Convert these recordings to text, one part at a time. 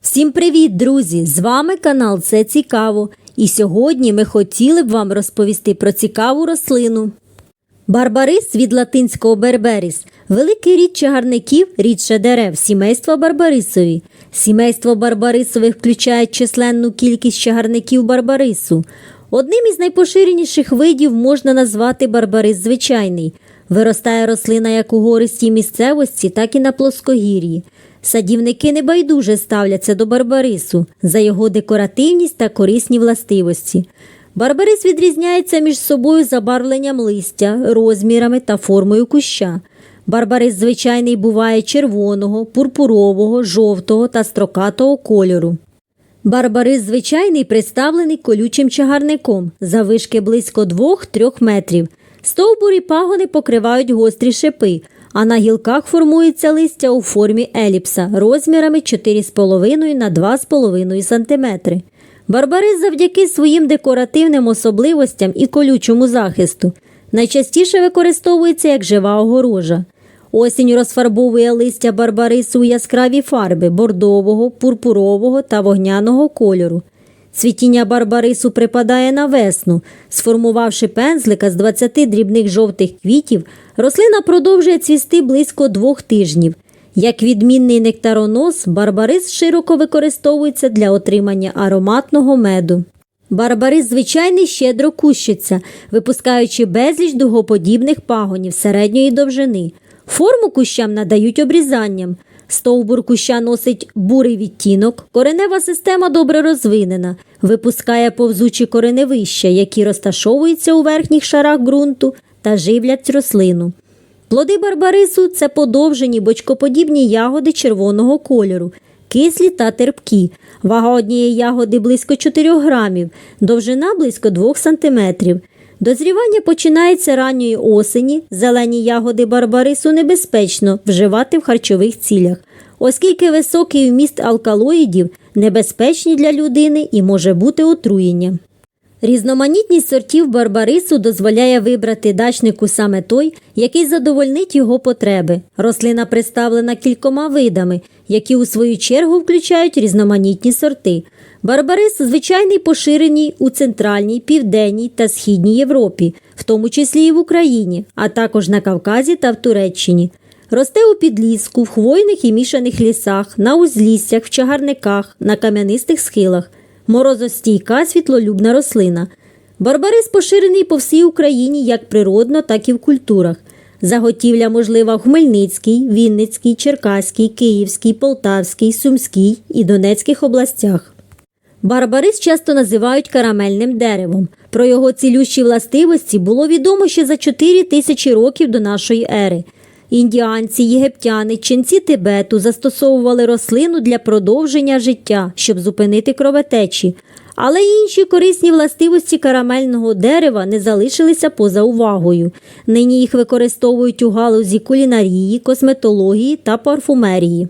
Всім привіт, друзі! З вами канал Це Цікаво. І сьогодні ми хотіли б вам розповісти про цікаву рослину. Барбарис від латинського берберіс великий рід чагарників, рідше дерев, сімейства барбарисові. Сімейство барбарисових включає численну кількість чагарників барбарису. Одним із найпоширеніших видів можна назвати барбарис звичайний. Виростає рослина як у гористій місцевості, так і на плоскогір'ї. Садівники небайдуже ставляться до барбарису за його декоративність та корисні властивості. Барбарис відрізняється між собою забарвленням листя, розмірами та формою куща. Барбарис звичайний буває червоного, пурпурового, жовтого та строкатого кольору. Барбарис звичайний представлений колючим чагарником завишки близько 2-3 метрів. Стовбурі пагони покривають гострі шипи, а на гілках формується листя у формі еліпса розмірами 4,5 на 2,5 см. Барбарис завдяки своїм декоративним особливостям і колючому захисту найчастіше використовується як жива огорожа. Осінь розфарбовує листя барбарису у яскраві фарби бордового, пурпурового та вогняного кольору. Цвітіння барбарису припадає на весну. Сформувавши пензлика з 20 дрібних жовтих квітів, рослина продовжує цвісти близько двох тижнів. Як відмінний нектаронос, барбарис широко використовується для отримання ароматного меду. Барбарис звичайний щедро кущиться, випускаючи безліч дугоподібних пагонів середньої довжини. Форму кущам надають обрізанням. Стовбур куща носить бурий відтінок, коренева система добре розвинена, випускає повзучі кореневища, які розташовуються у верхніх шарах ґрунту та живлять рослину. Плоди барбарису це подовжені бочкоподібні ягоди червоного кольору, кислі та терпкі. Вага однієї ягоди близько 4 грамів, довжина близько 2 сантиметрів. Дозрівання починається ранньої осені. Зелені ягоди барбарису небезпечно вживати в харчових цілях, оскільки високий вміст алкалоїдів небезпечні для людини і може бути отруєння. Різноманітність сортів барбарису дозволяє вибрати дачнику саме той, який задовольнить його потреби. Рослина представлена кількома видами, які у свою чергу включають різноманітні сорти. Барбарис звичайний поширений у центральній, південній та східній Європі, в тому числі і в Україні, а також на Кавказі та в Туреччині. Росте у підліску, в хвойних і мішаних лісах, на узліссях, в чагарниках, на кам'янистих схилах морозостійка світлолюбна рослина. Барбарис поширений по всій Україні як природно, так і в культурах. Заготівля можлива в Хмельницькій, Вінницькій, Черкаській, Київській, Полтавській, Сумській і Донецьких областях. Барбарис часто називають карамельним деревом. Про його цілющі властивості було відомо ще за 4 тисячі років до нашої ери. Індіанці, єгиптяни, ченці Тибету застосовували рослину для продовження життя, щоб зупинити кровотечі. Але інші корисні властивості карамельного дерева не залишилися поза увагою. Нині їх використовують у галузі кулінарії, косметології та парфумерії.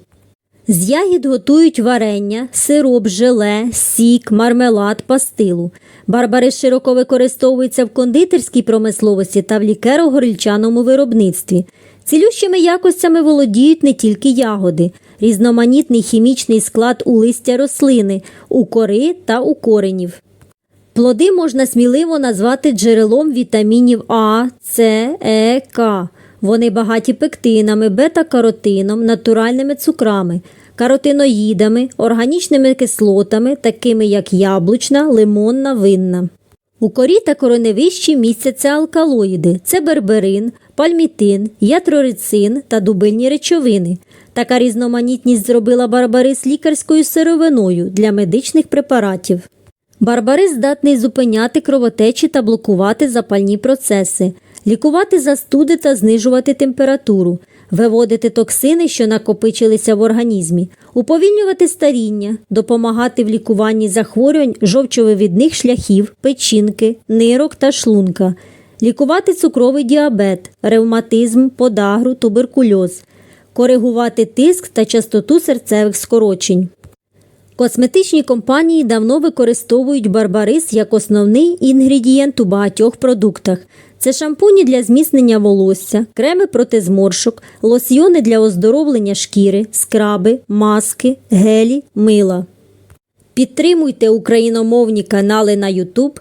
З ягід готують варення, сироп, желе, сік, мармелад, пастилу. Барбарис широко використовується в кондитерській промисловості та в лікеро-горільчаному виробництві. Цілющими якостями володіють не тільки ягоди, різноманітний хімічний склад у листя рослини, у кори та у коренів. Плоди можна сміливо назвати джерелом вітамінів А, С, Е, К. Вони багаті пектинами, бета-каротином, натуральними цукрами, каротиноїдами, органічними кислотами, такими як яблучна, лимонна, винна. У корі та короневищі містяться алкалоїди це берберин, пальмітин, ятрорицин та дубильні речовини. Така різноманітність зробила барбарис лікарською сировиною для медичних препаратів. Барбарис здатний зупиняти кровотечі та блокувати запальні процеси, лікувати застуди та знижувати температуру, виводити токсини, що накопичилися в організмі, уповільнювати старіння, допомагати в лікуванні захворювань жовчовивідних шляхів, печінки, нирок та шлунка, лікувати цукровий діабет, ревматизм, подагру, туберкульоз, коригувати тиск та частоту серцевих скорочень. Косметичні компанії давно використовують барбарис як основний інгредієнт у багатьох продуктах. Це шампуні для зміцнення волосся, креми проти зморшок, лосьйони для оздоровлення шкіри, скраби, маски, гелі, мила. Підтримуйте україномовні канали на YouTube,